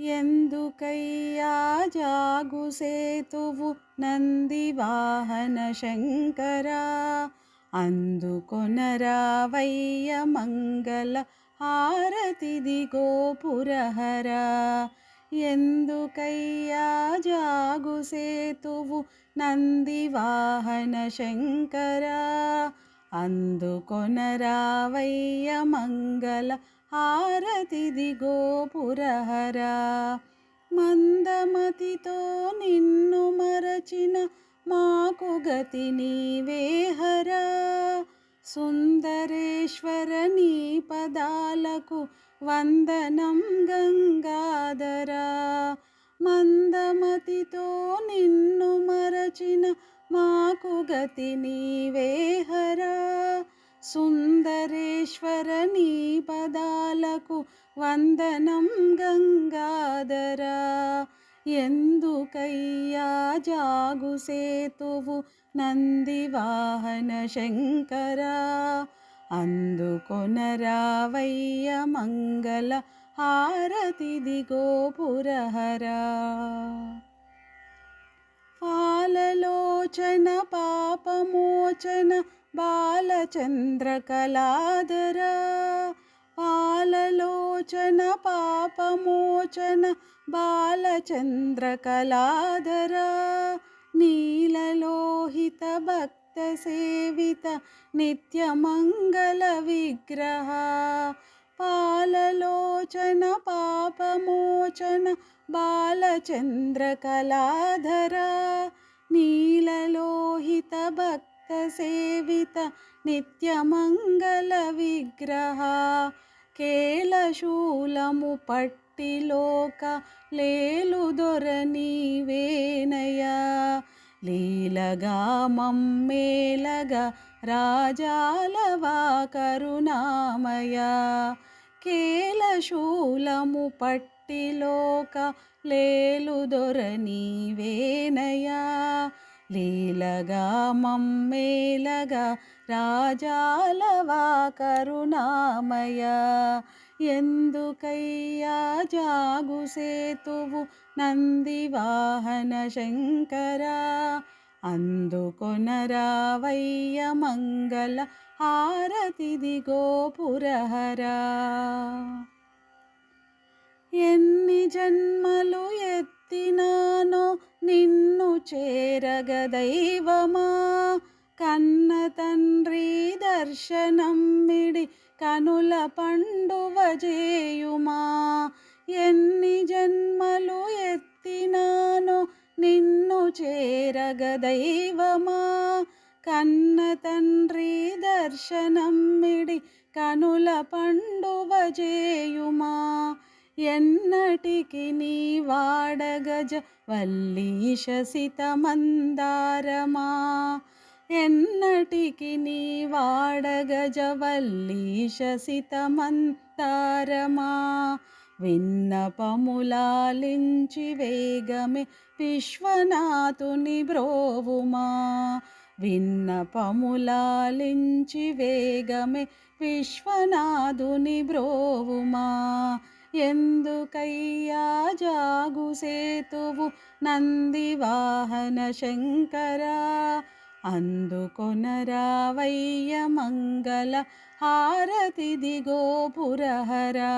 ఎందుకయ్యా జాగు సేతువు నంది వాహన శంకరా? అందుకొనరావయ్య మంగళ హారతిది గోపురహరా. ఎందుకయ్యా జాగు సేతువు నంది వాహన శంకరా? అందుకొనరావయ్య మంగళ హారతిది గోపురహరా. మందమతితో నిన్ను మరచిన మాకు గతి నీవేహరా సుందరేశ్వర నీ పదాలకు వందనం గంగాధరా. మందమతితో నిన్ను మరచిన మాకు గతి నీవేహరా సుంద పదాలకు వందనం గంగాధరా ఎందుకయ్యా జాగు సేతువు నంది వాహన శంకరా అందుకొనరావయ్య మంగళ హారతిది గోపురహరా పాలలోచన పాపమోచన బాలచంద్రకళాధరా పాలలోచన పాపమోచన బాలచంద్రకళాధరా నీలలోహిత భక్త సేవిత నిత్యమంగళ విగ్రహ. పాలలోచన పాపమోచన బాలచంద్రకళాధరా నీలలోహిత భక్త సేవిత నిత్యమంగళ విగ్రహ. కేలశూలము పట్టిలోక లేలు దొర నీవేనయా. లీలగా మమ్మేలగా రాజాలవా కరుణామయ. కేలశూలము పట్టిలోక లేలు దొర నీవేనయా. లీలగా మమ్మేలగా రాజాలవా కరుణామయ? ఎందుకయ్యా జాగు సేతువు నందివాహన శంకర శంకరా? అందుకొనరావయ్య మంగళ హారతిది గోపురహరా. ఎన్ని జన్మలు ఎత్తినానో నిన్ను చేరగ దైవమా? కన్న తండ్రి దర్శనమ్మిడి కనుల పండువ చేయుమా ఎన్ని జన్మలు ఎత్తినాను నిన్ను చేరగ దైవమా? కన్న తండ్రి దర్శనమ్మిడి కనుల పండువ చేయుమా ఎన్నటికి నీ వాడగజ వల్లీశ సితమందారమా? ఎన్నటికి నీ వాడగజ వల్లీశ విన్నపములాలించి వేగమే విశ్వనాథుని బ్రోవుమా? విన్నపములాలించి వేగమే విశ్వనాథుని బ్రోవుమా? ఎందుకయ్యా జాగు సేతువు నందివాహన శంకరా? అందుకొనరావయ్య మంగళ హారతి దిగో పురహరా.